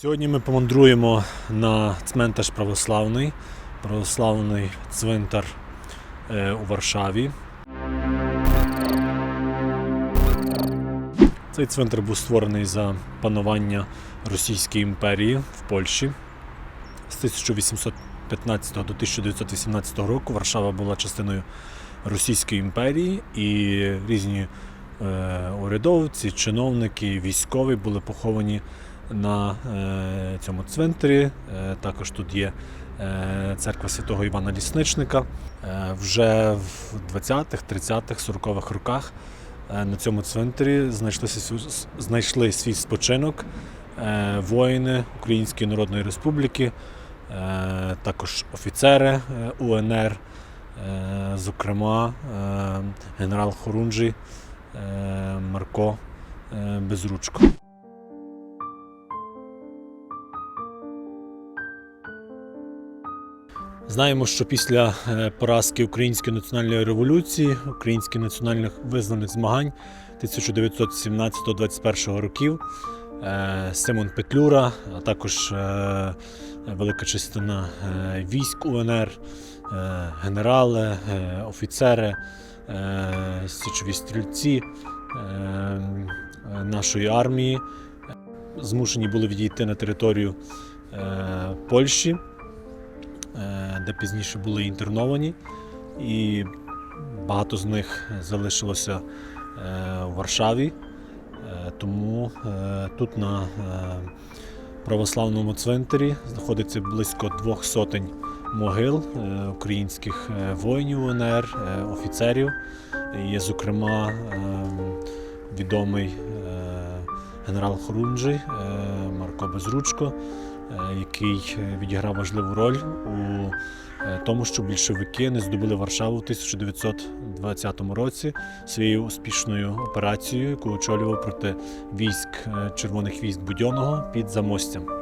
Сьогодні ми помандруємо на цментаж православний, православний цвинтар е, у Варшаві. Цей цвинтар був створений за панування Російської імперії в Польщі. З 1815 до 1918 року Варшава була частиною Російської імперії і різні е, урядовці, чиновники, військові були поховані на е, цьому цвинтарі. Е, також тут є е, церква святого Івана Лісничника. Вже в 20-х, 30-х, 40-х роках на цьому цвинтарі знайшли, свій- спочинок воїни Української Народної Республіки, також офіцери УНР, зокрема генерал Хорунжий Марко Безручко. Знаємо, що після е, поразки Української національної революції, українських національних визнаних змагань 1917-21 років е, Симон Петлюра, а також е, велика частина військ УНР, генерали, офіцери, січові стрільці нашої армії змушені були відійти на територію Польщі де пізніше були інтерновані, і багато з них залишилося е, у Варшаві. Е, Тому е, тут на е, православному цвинтарі знаходиться близько двох сотень могил е, українських е, воїнів УНР, е, офіцерів. Є, зокрема, е, відомий е, генерал Хорунжий е, Марко Безручко, е, який е, відіграв важливу роль у е, тому, що більшовики не здобули Варшаву в 1920 році своєю успішною операцією, яку очолював проти військ е, червоних військ Будьонного під Замостям.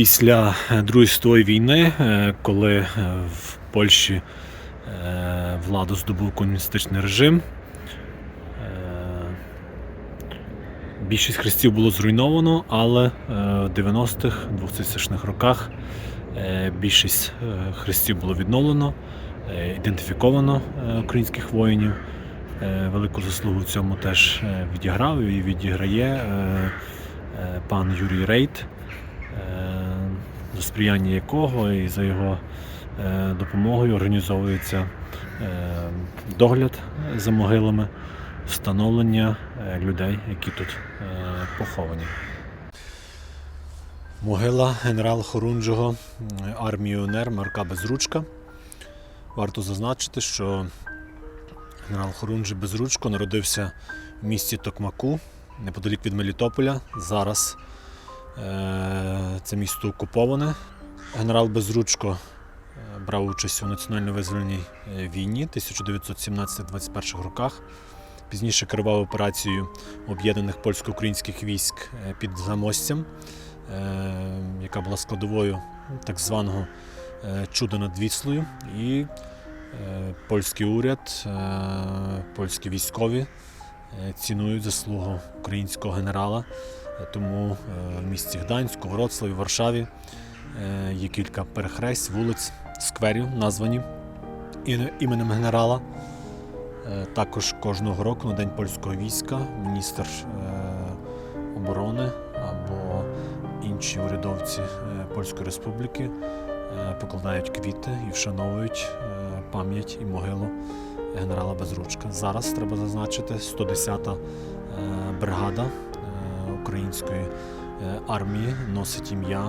Після е, Другої світової війни, е, коли е, Польщі е, владу здобув комуністичний режим, е, більшість хрестів було зруйновано, але е, в 90-х, 2000-х роках більшість хрестів було відновлено, ідентифіковано українських воїнів. Велику заслугу цьому теж відіграв і відіграє пан Юрій Рейт е, за сприяння якого і за його допомогою організовується е, догляд за могилами, встановлення е, людей, які тут е, поховані. Могила генерала Хорунжого м, армії УНР Марка Безручка. Варто зазначити, що генерал Хорунжий Безручко народився в місті Токмаку, неподалік від Мелітополя. Зараз Е, Це місто окуповане. Генерал Безручко е, брав участь у національно-визвольній е, війні 1917-21 роках. Пізніше керував операцією об'єднаних польсько-українських військ е, під Замостям, е, яка була складовою так званого чуда над Віслою. І польський уряд, польські військові цінують заслугу українського генерала. Тому в місті Гданську, Вроцлаві, Варшаві є кілька перехресть, вулиць, скверів, названі іменем генерала. Е, Також кожного року на День польського війська міністр е, оборони або інші урядовці е, Польської Республіки покладають квіти і вшановують пам'ять і могилу генерала Безручка. Зараз треба зазначити 110-та е, бригада української армії носить ім'я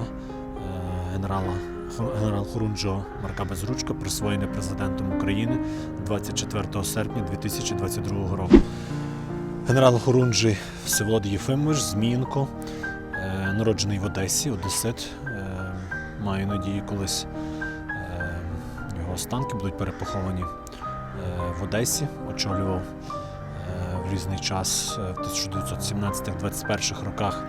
генерала генерал Хорунжого Марка Безручка, присвоєне президентом України 24 серпня 2022 року. Генерал Хорунжий Всеволод Єфимович Змієнко, е, народжений в Одесі, Одесит. Е, Маю надію, колись е, його останки будуть перепоховані в Одесі, очолював в різний час в 1917-21 роках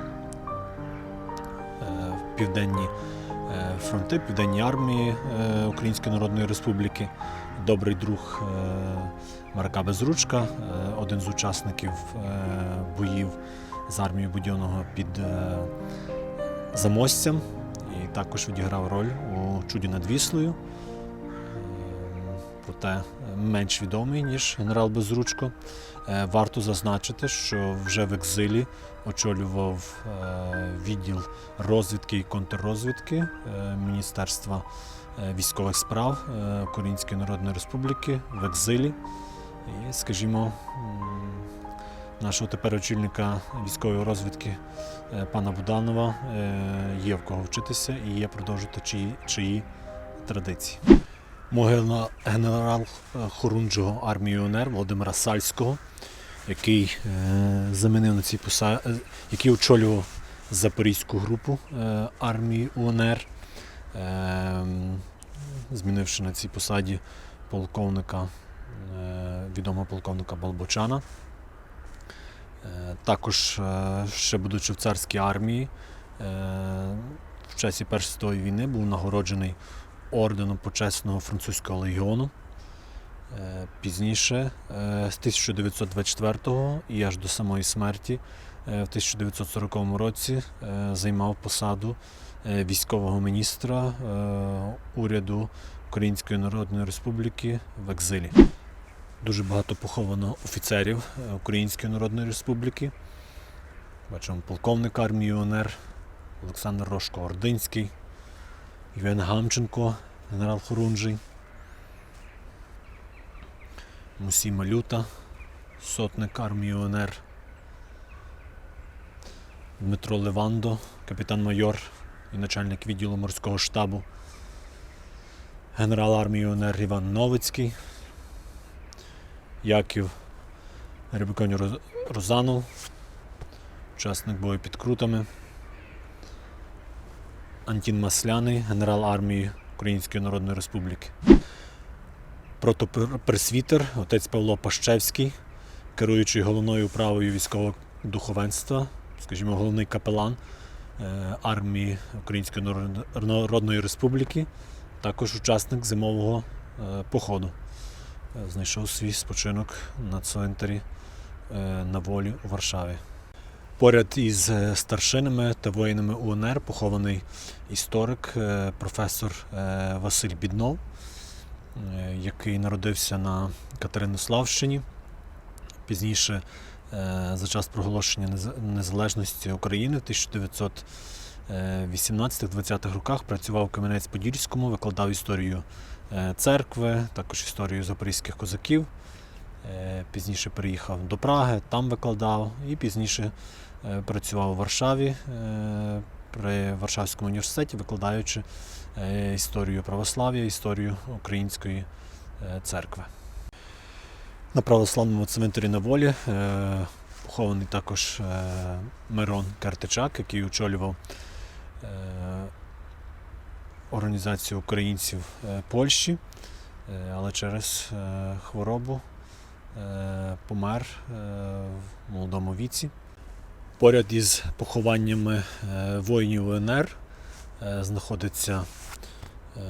е, в південні фронти Південній армії е, Української Народної Республіки, добрий друг е, Марка Безручка, е, один з учасників е, боїв з армією Будьонного під е, Замостям і також відіграв роль у чуді над Віслою. Е, Проте менш відомий, ніж генерал Безручко. Е, Варто зазначити, що вже в екзилі очолював е, відділ розвідки і контррозвідки е, Міністерства е, військових справ е, Української Народної Республіки в екзилі. І, скажімо, нашого тепер очільника військової розвідки е, пана Буданова е, є в кого вчитися і є продовжити чиї, чиї традиції. Могила генерал Хорунжого армії УНР Володимира Сальського, який е, замінив на цій посаді, який очолював Запорізьку групу е, армії УНР, е, змінивши на цій посаді полковника, е, відомого полковника Балбочана. Е, Також, е, ще будучи в царській армії, е, в часі Першої світової війни був нагороджений орденом почесного французького легіону. Е, Пізніше, е, з 1924 і аж до самої смерті, е, в 1940 році займав посаду військового міністра уряду Української Народної Республіки в екзилі. Дуже багато поховано офіцерів Української Народної Республіки. Бачимо полковник армії УНР Олександр Рожко Ординський, Євген Гамченко, генерал Хорунжий, Мусій Малюта, сотник армії УНР, Дмитро Левандо, капітан-майор і начальник відділу морського штабу, генерал армії УНР Іван Новицький, Яків Рибиконь Розанов, учасник бою під Крутами. Антін Масляний, генерал армії Української Народної Республіки. Протопресвітер, отець Павло Пащевський, керуючий головною управою військового духовенства, скажімо, головний капелан е, армії Української Народної Республіки, також учасник зимового е, походу. Е, Знайшов свій спочинок на цвинтарі е, на волі у Варшаві. Поряд із е, старшинами та воїнами УНР похований історик, е, професор е, Василь Біднов, який народився на Катеринославщині. Пізніше, за час проголошення незалежності України в 1918-20-х роках працював в Кам'янець-Подільському, викладав історію церкви, також історію запорізьких козаків. Пізніше переїхав до Праги, там викладав і пізніше працював у Варшаві е, при Варшавському університеті, викладаючи е, історію православ'я, історію української е, церкви. На православному цвинтарі на волі е, похований також е, Мирон Картичак, який очолював е, організацію українців е, Польщі, е, але через е, хворобу е, помер е, в молодому віці. Поряд із похованнями е, воїнів УНР е, знаходиться е,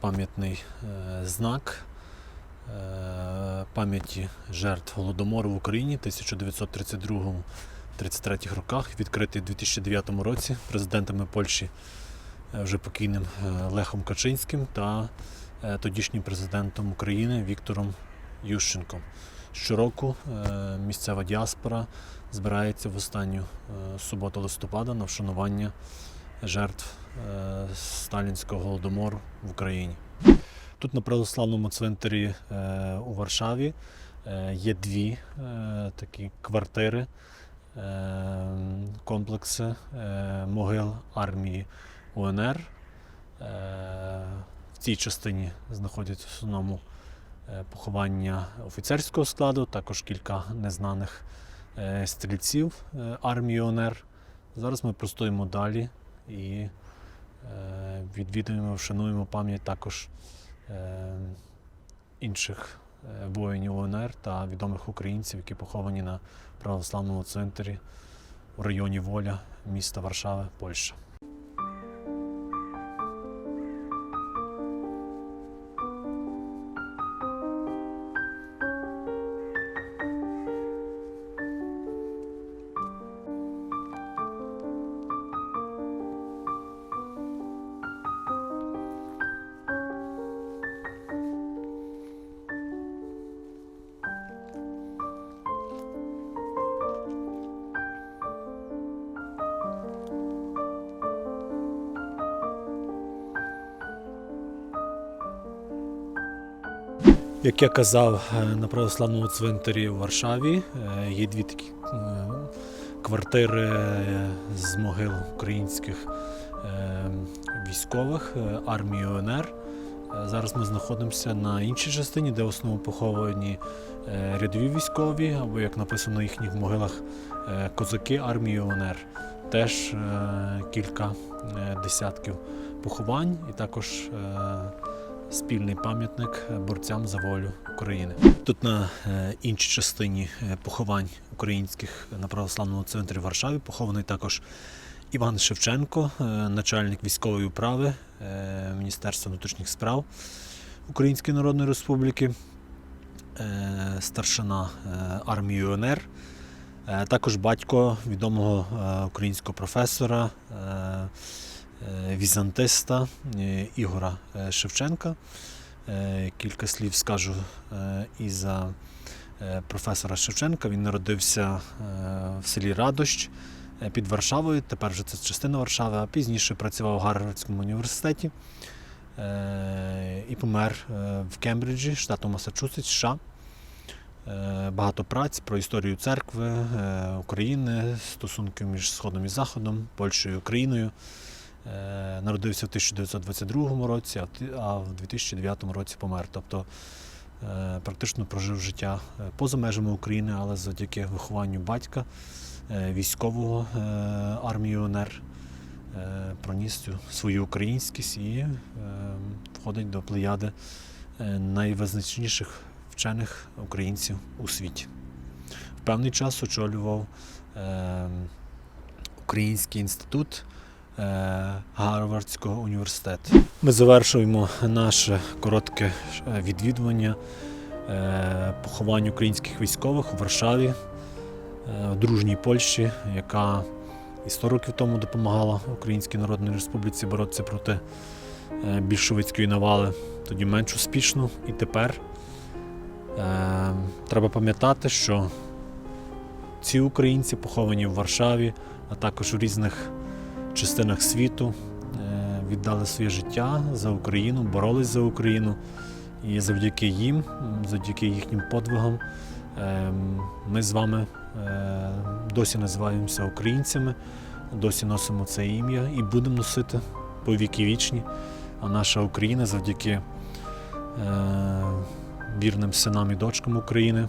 пам'ятний знак пам'яті жертв Голодомору в Україні 1932-33 роках, відкритий у 2009 році президентами Польщі вже покійним Лехом Качинським та тодішнім президентом України Віктором Ющенком. Щороку е, місцева діаспора збирається в останню е, суботу листопада на вшанування жертв е, сталінського голодомору в Україні. Тут на православному цвинтарі у Варшаві є дві такі квартири, комплекси могил армії УНР. В цій частині знаходяться в основному поховання офіцерського складу, також кілька незнаних е, стрільців е, армії ОНР. Зараз ми простоїмо далі і е, відвідуємо, вшануємо пам'ять також е, інших е, воїнів ОНР та відомих українців, які поховані на православному цвинтарі у районі Воля міста Варшава, Польща. Як я казав, е, на православному цвинтарі в Варшаві е, є дві такі е, квартири з могил українських військових армії УНР. Зараз ми знаходимося на іншій частині, де в основному поховані рядові військові, або як написано на їхніх могилах, козаки армії УНР. Теж кілька десятків поховань і також спільний пам'ятник борцям за волю України. Тут на е, іншій частині е, поховань українських на православному центрі в Варшаві похований також Іван Шевченко, е, начальник військової управи Міністерства внутрішніх справ Української Народної Республіки, старшина армії УНР. Також батько відомого українського професора, візантиста е, Ігора е, Шевченка. Е, Кілька слів скажу е, і за е, професора Шевченка. Він народився е, в селі Радощ е, під Варшавою. Тепер вже це частина Варшави, а пізніше працював у Гарвардському університеті е, і помер е, в Кембриджі, штату Масачусетс, США. Е, Багато праць про історію церкви е, України, стосунки між Сходом і Заходом, Польщею і Україною. Е, Народився в 1922 році, а в ти- а в 2009 році помер. Тобто е, практично прожив життя е, поза межами України, але завдяки вихованню батька, військового армії УНР, проніс свою українськість і входить до плеяди найвизначніших вчених українців у світі. В певний час очолював Український інститут Гарвардського університету. Ми завершуємо наше коротке е, відвідування е, поховань українських військових у Варшаві, е, в дружній Польщі, яка і 100 років тому допомагала Українській Народній Республіці боротися проти е, більшовицької навали, тоді менш успішно. І тепер е, треба пам'ятати, що ці українці поховані в Варшаві, а також у різних частинах світу, е, віддали своє життя за Україну, боролись за Україну. І завдяки їм, завдяки їхнім подвигам, е, ми з вами е, досі називаємося українцями, досі носимо це ім'я і будемо носити по віки вічні. А наша Україна завдяки е, вірним синам і дочкам України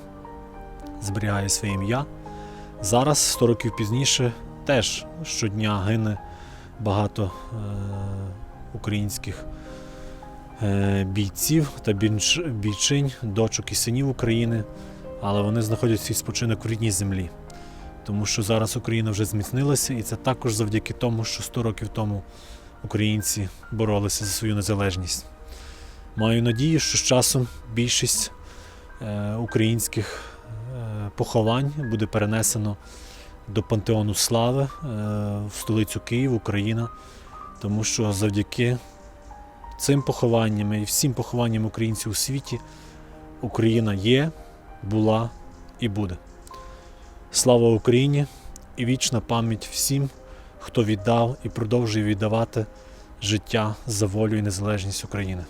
зберігає своє ім'я. Зараз, 100 років пізніше, теж щодня гине багато е, українських е, бійців та бійчинь, дочок і синів України, але вони знаходять свій спочинок в рідній землі. Тому що зараз Україна вже зміцнилася, і це також завдяки тому, що 100 років тому українці боролися за свою незалежність. Маю надію, що з часом більшість е, українських поховань буде перенесено до Пантеону Слави е, в столицю Київ, Україна, тому що завдяки цим похованням і всім похованням українців у світі Україна є, була і буде. Слава Україні і вічна пам'ять всім, хто віддав і продовжує віддавати життя за волю і незалежність України.